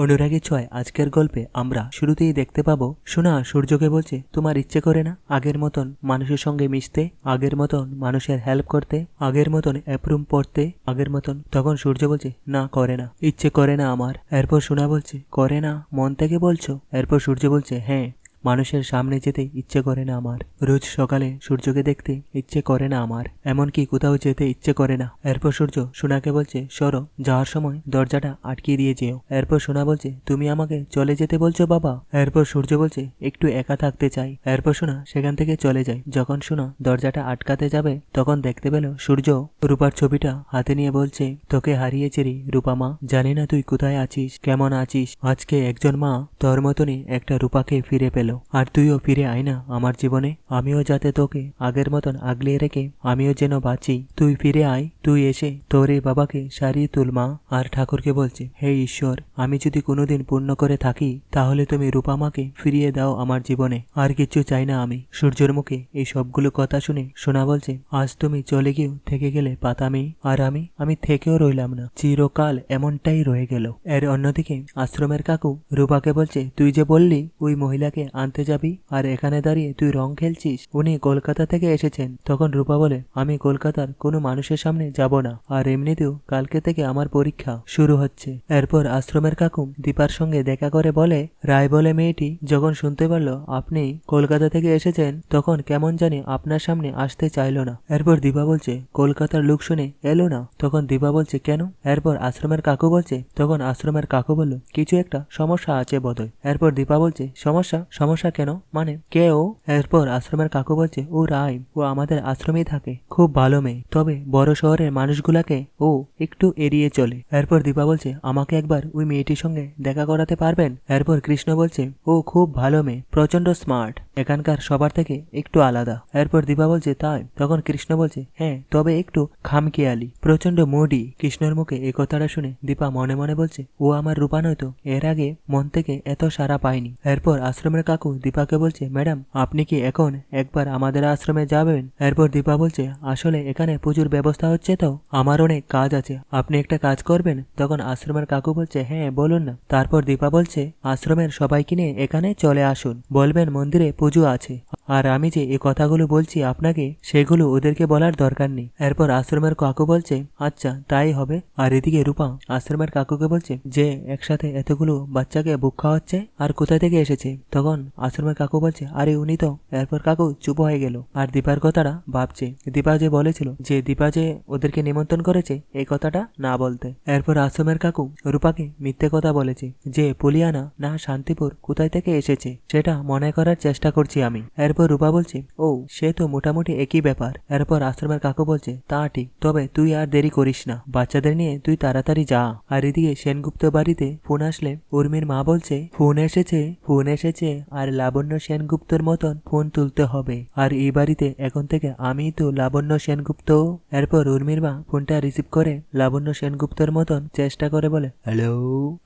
অনুরাগী ছয়, আজকের গল্পে আমরা শুরুতেই দেখতে পাবো সোনা সূর্যকে বলছে, তোমার ইচ্ছে করে না, আগের মতন মানুষের সঙ্গে মিশতে, আগের মতন মানুষের হেল্প করতে, আগের মতন অ্যাপ্রুম পড়তে, আগের মতন তখন সূর্য বলছে, না, করে না, ইচ্ছে করে না আমার এরপর সোনা বলছে, করে না, মন থেকে বলছো এরপর সূর্য বলছে হ্যাঁ মানুষের সামনে যেতে ইচ্ছে করে না আমার। রোজ সকালে সূর্যকে দেখতে ইচ্ছে করে না আমার। এমনকি কোথাও যেতে ইচ্ছে করে না। এরপর সূর্য সোনাকে বলছে, সরো, যাওয়ার সময় দরজাটা আটকিয়ে দিয়ে যেও। এরপর সোনা বলছে, তুমি আমাকে চলে যেতে বলছো বাবা? এরপর সূর্য বলছে, একটু একা থাকতে চাই। এরপর সোনা সেখান থেকে চলে যায়। যখন সোনা দরজাটা আটকাতে যাবে, তখন দেখতে পেল সূর্য রূপার ছবিটা হাতে নিয়ে বলছে, তোকে হারিয়েছি রে রূপা মা। জানি না তুই কোথায় আছিস, কেমন আছিস। আজকে একজন মা তোর মতনই একটা রূপাকে ফিরে পেল। আর তুইও ফিরে আয় না আমার জীবনে। আমিও যাতে তোকে আগের মতন আগলিয়ে রেখে, আমিও যেন বাঁচি। তুই ফিরে আয়, তুই এসে তোর এই বাবাকে সারিয়ে তুল, মা। আর ঠাকুরকে বলছে, হে ঈশ্বর, আমি যদি কোনোদিন পূর্ণ করে থাকি, তাহলে তুমি রূপামাকে ফিরিয়ে দাও আমার জীবনে। আর কিছু চাই না আমি। সূর্যের মুখে এই সবগুলো কথা শুনে শোনা বলছে, আজ তুমি চলে গিয়েও থেকে গেলে পাতামি আর আমি আমি থেকেও রইলাম না। চিরকাল এমনটাই রয়ে গেল। এর অন্যদিকে আশ্রমের কাকু রূপাকে বলছে, তুই যে বললি, ওই মহিলাকে আনতে যাবি? আর এখানে দাঁড়িয়ে তুই রং খেলছিস? উনি কলকাতা থেকে এসেছেন। তখন রূপা বলে, আমি কলকাতার কোনো মানুষের সামনে যাব না। আর এমনিতেও কালকে থেকে আমার পরীক্ষা শুরু হচ্ছে। এরপর আশ্রমের কাকু দীপার সঙ্গে দেখা করে বলে, রায় বলে, মেয়েটি যখন শুনতে পারল আপনি কলকাতা থেকে এসেছেন, তখন কেমন জানি আপনার সামনে আসতে চাইলো না। এরপর দীপা বলছে, কলকাতার লোক শুনে এলো না? তখন দীপা বলছে, কেন? এরপর আশ্রমের কাকু বলছে, তখন আশ্রমের কাকু বলল, কিছু একটা সমস্যা আছে বোধহয়। এরপর দীপা বলছে সমস্যা সমস্যা কেন? মানে কে ও এরপর আশ্রমের কাকু বলছে, ও রায়, ও আমাদের আশ্রমেই থাকে, খুব ভালো মেয়ে। তবে বড় শহরের মানুষগুলাকে ও একটু এড়িয়ে চলে। এরপর দীপা বলছে, আমাকে একবার ওই মেয়েটির সঙ্গে দেখা করাতে পারবেন? এরপর কৃষ্ণ বলছে, ও খুব ভালো মেয়ে প্রচণ্ড স্মার্ট এখানকার সবার থেকে একটু আলাদা। এরপর দীপা বলছে, তাই? তখন কৃষ্ণ বলছে হ্যাঁ তবে একটু খামখেয়ালি। প্রচণ্ড মুডি কৃষ্ণর মুখে এই কথাটা শুনে দীপা মনে মনে বলছে, ও আমার রূপা নয়তো এর আগে মন থেকে এত সারা পায়নি এরপর আশ্রমের কাকু দীপাকে বলছে, ম্যাডাম, আপনি কি এখন একবার আমাদের আশ্রমে যাবেন? এরপর দীপা বলছে, আসলে এখানে প্রচুর ব্যবস্থা হচ্ছে তো? আমার অনেক কাজ আছে। আপনি একটা কাজ করবেন? তখন আশ্রমের কাকু বলছে হ্যাঁ বলুন না। তারপর দীপা বলছে, আশ্রমের সবাইকে নিয়ে এখানে চলে আসুন। বলবেন মন্দিরে পুজো আছে। আর আমি যে এই কথাগুলো বলছি আপনাকে, সেগুলো ওদেরকে বলার দরকার নেই। এরপর আশ্রমের কাকু বলছে আচ্ছা তাই হবে। আর এদিকে রূপা আশ্রমের কাকুকে বলছে, যে একসাথে এতগুলো বাচ্চাকে বুক খাওয়াচ্ছে আর কোথায় থেকে এসেছে? তখন আশ্রমের কাকু বলছে, আরে উনি তো। এরপর কাকু চুপ হয়ে গেল। আর দীপার কথাটা ভাবছে। দীপা যে বলেছিল যে দীপা যে ওদেরকে নিমন্ত্রণ করেছে, এই কথাটা না বলতে। এরপর আশ্রমের কাকু রূপাকে মিথ্যে কথা বলেছে যে, পুলিয়ানা, না শান্তিপুর কোথায় থেকে এসেছে? সেটা মনে করার চেষ্টা করছি আমি। এরপর রূপা বলছে, ও, সে তো মোটামুটি একই ব্যাপার। এরপর আশ্রমের কাকু বলছে, তা ঠিক, তবে তুই আর দেরি করিস না। বাচ্চাদের নিয়ে তুই তাড়াতাড়ি যা। আর এদিকে সেনগুপ্ত বাড়িতে ফোন আসলে উর্মির মা বলছে, ফোন এসেছে ফোন এসেছে, আর লাবণ্য সেনগুপ্তর মতন ফোন তুলতে হবে। আর এই বাড়িতে এখন থেকে আমি তো লাবণ্য সেনগুপ্ত। এরপর উর্মির মা ফোনটা রিসিভ করে লাবণ্য সেনগুপ্তর মতন চেষ্টা করে বলে, হ্যালো?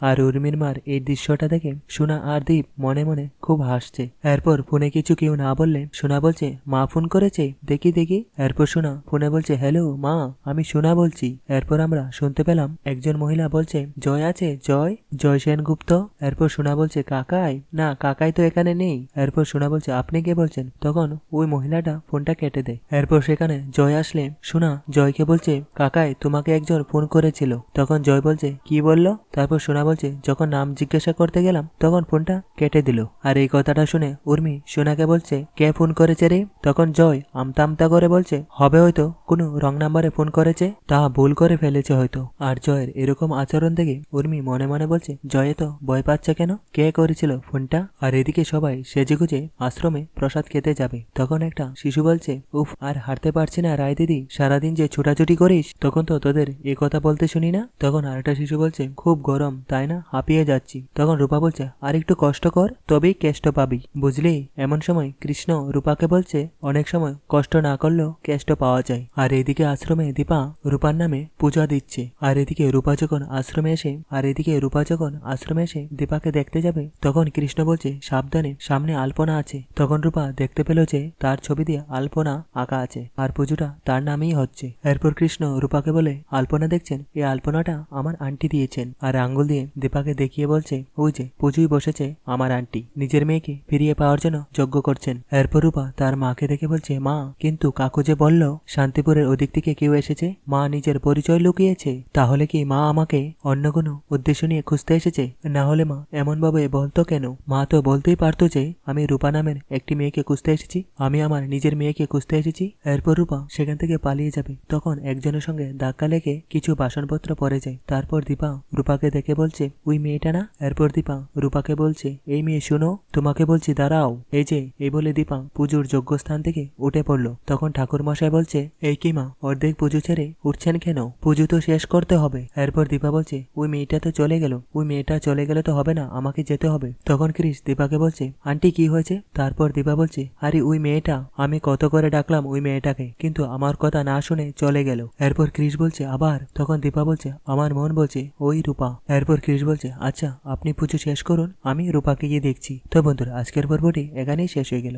আর উর্মির মার এই দৃশ্যটা দেখে সোনা আর দীপ মনে মনে খুব হাসছে। এরপর ফোনে কিছু কেউ না বললে সোনা বলছে, মা ফোন করেছে? দেখি দেখি। এরপর সোনা ফোনে বলছে, হ্যালো, মা, আমি সোনা বলছি। এরপর আমরা শুনতে পেলাম একজন মহিলা বলছে, জয় আছে, জয় জয় সেনগুপ্ত। এরপর সোনা বলছে, কাকাই? না, কাকাই তো এখানে নেই। এরপর সোনা বলছে, আপনি কে বলছেন? তখন ওই মহিলাটা ফোনটা কেটে দেয়। এরপর সেখানে জয় আসলে, সোনা জয়কে বলছে, কাকাই, তোমাকে একজন ফোন করেছিল। তখন জয় বলছে, কি বলল? তারপর সোনা বলছে, যখন নাম জিজ্ঞাসা করতে গেলাম, তখন ফোনটা কেটে দিল। আর এই কথাটা শুনে উর্মি সোনাকে বলছে, কে ফোন করেছে রে? তখন জয় আমতা আমতা করে বলছে, হবে হয়তো, কোনো রং নাম্বারে ফোন করেছে? তা ভুল করে ফেলেছে হয়তো। আর জয়ের এরকম আচরণ দেখে উর্মি মনে মনে বলছে, জয় তো ভয় পাচ্ছে কেন? কে করেছিল ফোনটা? আর এদিকে সবাই সেজে সেজেগুজে আশ্রমে প্রসাদ খেতে যাবে। তখন একটা শিশু বলছে, উফ, আর হারতে পারছি না রায় দিদি, সারাদিন যে ছোটাছুটি করিস, তখন তো তোদের এ কথা বলতে শুনি না? তখন আরেকটা শিশু বলছে, খুব গরম, তাই না? হাঁপিয়ে যাচ্ছি। তখন রূপা বলছে আর একটু কষ্ট কর, তবেই কেষ্ট পাবি, বুঝলি? এমন সময় কৃষ্ণ রূপাকে বলছে, অনেক সময় কষ্ট না করলেও কেষ্ট পাওয়া যায়। আর এদিকে আশ্রমে দীপা রূপার নামে পূজা দিচ্ছে। আর এদিকে রূপা যখন আশ্রমে এসে, আর এদিকে রূপা যখন আশ্রমে এসে দীপাকে দেখতে যাবে, তখন কৃষ্ণ বলছে, সাবধানে, সামনে আলপনা আছে। তখন রূপা দেখতে পেল যে, তার ছবি দিয়ে আলপনা আঁকা আছে। আর পুজোটা তার নামেই হচ্ছে। এরপর কৃষ্ণ রূপাকে বলে, আলপনা দেখছেন? এই আলপনাটা আমার আন্টি দিয়েছেন। আর আঙ্গুল দিয়ে দীপাকে দেখিয়ে বলছে, ওই যে পুজোই বসেছে আমার আন্টি। নিজের মেয়েকে ফিরিয়ে পাওয়ার জন্য যজ্ঞ করছেন। এরপর রূপা তার মাকে দেখে বলছে, মা, কিন্তু কাকু যে বলল, শান্তিপুরের ওদিক থেকে কেউ এসেছে? মা নিজের পরিচয় লুকিয়েছে। তাহলে কি মা আমাকে অন্য কোনো উদ্দেশ্য নিয়ে খুঁজতে এসেছে? না হলে মা এমন ভাবে বলতো কেন? মা তো বলতেই পারতো যে, আমি রূপা নামের একটি মেয়েকে খুঁজতে এসেছি। আমি আমার নিজের মেয়েকে খুঁজতে এসেছি। এরপর রূপা সেখান থেকে পালিয়ে যাবে। তখন একজনের সঙ্গে ধাক্কা লেগে কিছু বাসনপত্র পরে যায়। তারপর দীপা রূপাকে দেখে বলছে, ওই মেয়েটা না? এরপর দীপা রূপাকে বলছে, এই মেয়ে, শুনো, তোমাকে বলছি, দাঁড়াও। এই যে, এই বলে দীপা পুজোর যোগ্যস্থান থেকে উঠে পড়ল। তখন ঠাকুর মশাই বলছে, এই কি মা, অর্ধেক পুজো ছেড়ে উঠছেন কেন? পুজো তো শেষ করতে হবে। এরপর দীপা বলছে, ওই মেয়েটা তো চলে গেল, ওই মেয়েটা চলে গেলে তো হবে না, আমাকে যেতে হবে। তখন ক্রিস দীপাকে বলছে, আন্টি, কি হয়েছে? তারপর দীপা বলছে, আরে, ওই মেয়েটা, আমি কত করে ডাকলাম ওই মেয়েটাকে, কিন্তু আমার কথা না শুনে চলে গেল। এরপর ক্রিস বলছে, আবার? তখন দীপা বলছে, আমার মন বলছে, ওই রূপা। এরপর ক্রিস বলছে আচ্ছা আপনি পুজো শেষ করুন, আমি রূপাকে গিয়ে দেখছি। তো বন্ধুরা, আজকের পর্বটি এখানেই শেষ হয়ে গেল